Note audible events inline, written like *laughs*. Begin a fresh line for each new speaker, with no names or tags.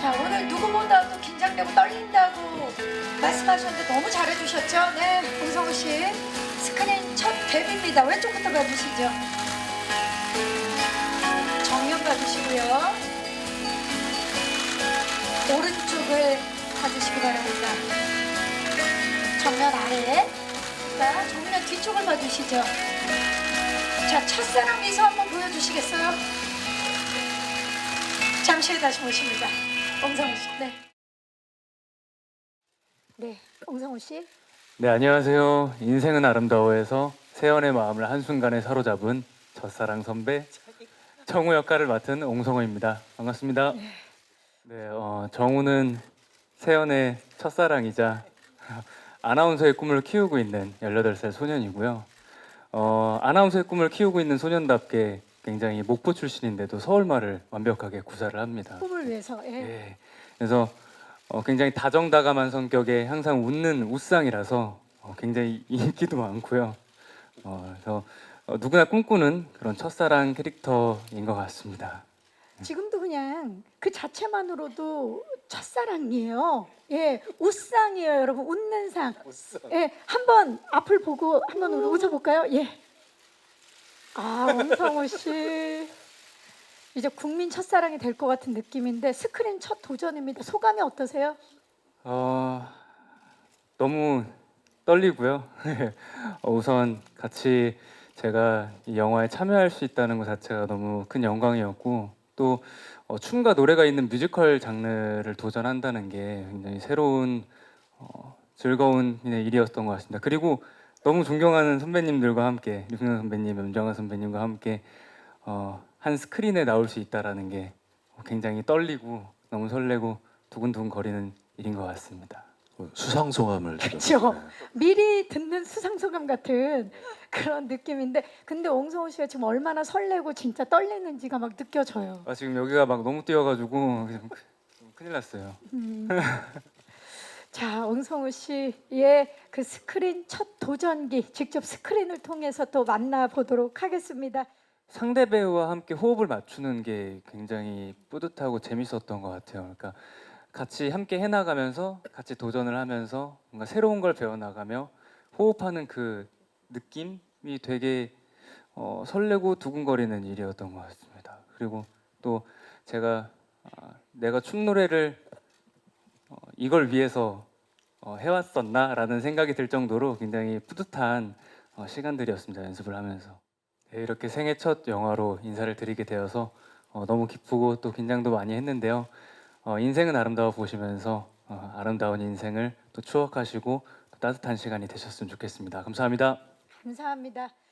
자 오늘 누구보다 도 긴장되고 떨린다고 말씀하셨는데 너무 잘해주셨죠? 네, 홍성우 씨 스크린 첫 데뷔입니다. 왼쪽부터 봐주시죠. 정면 봐주시고요. 오른쪽을 봐주시기 바랍니다. 정면 아래, 자 정면 뒤쪽을 봐주시죠. 자 첫사랑 미소 한번 보여주시겠어요? 잠시 후에 다시 모십니다. 옹성우 씨. 네. 네, 옹성우 씨.
네 안녕하세요. 인생은 아름다워에서 세연의 마음을 한순간에 사로잡은 첫사랑 선배 정우 역할을 맡은 옹성호입니다. 반갑습니다. 네, 어, 정우는 세연의 첫사랑이자 아나운서의 꿈을 키우고 있는 18살 소년이고요. 어, 아나운서의 꿈을 키우고 있는 소년답게 굉장히 목포 출신인데도 서울말을 완벽하게 구사를 합니다.
꿈을 위해서. 예.
예. 그래서 어, 굉장히 다정다감한 성격에 항상 웃는 웃상이라서 어, 굉장히 *laughs* 인기도 많고요. 어, 그래서 어, 누구나 꿈꾸는 그런 첫사랑 캐릭터인 것 같습니다.
지금도 그냥 그 자체만으로도 첫사랑이에요. 예, 웃상이에요, 여러분. 웃는 상. 예, 한번 앞을 보고 한번 우리 웃어볼까요? 예. 아, 옹성우 씨. 이제 국민 첫사랑이 될 것 같은 느낌인데 스크린 첫 도전입니다. 소감이 어떠세요?
어, 너무 떨리고요. *laughs* 어, 우선 같이 제가 이 영화에 참여할 수 있다는 것 자체가 너무 큰 영광이었고 또 어, 춤과 노래가 있는 뮤지컬 장르를 도전한다는 게 굉장히 새로운 어, 즐거운 일이었던 것 같습니다. 그리고 너무 존경하는 선배님들과 함께 류승현 선배님, 염정아 선배님과 함께 어, 한 스크린에 나올 수 있다라는 게 굉장히 떨리고 너무 설레고 두근두근 거리는 일인 것 같습니다.
수상 소감을 지금.
그렇죠. 미리 듣는 수상 소감 같은 그런 느낌인데 근데 옹성우 씨가 지금 얼마나 설레고 진짜 떨리는지가 막 느껴져요.
아, 지금 여기가 막 너무 뛰어가지고 그냥 크- 큰일 났어요.
음. *laughs* 자, 옹성우 씨의 그 스크린 첫 도전기 직접 스크린을 통해서 또 만나보도록 하겠습니다.
상대 배우와 함께 호흡을 맞추는 게 굉장히 뿌듯하고 재밌었던 것 같아요. 그러니까 같이 함께 해나가면서 같이 도전을 하면서 뭔가 새로운 걸 배워나가며 호흡하는 그 느낌이 되게 어, 설레고 두근거리는 일이었던 것 같습니다. 그리고 또 제가 아, 내가 춤 노래를 어, 이걸 위해서 어, 해왔었나라는 생각이 들 정도로 굉장히 뿌듯한 어, 시간들이었습니다. 연습을 하면서. 네, 이렇게 생애 첫 영화로 인사를 드리게 되어서 어, 너무 기쁘고 또 긴장도 많이 했는데요. 어, 인생은 아름다워 보시면서 어, 아름다운 인생을 또 추억하시고 또 따뜻한 시간이 되셨으면 좋겠습니다. 감사합니다.
감사합니다.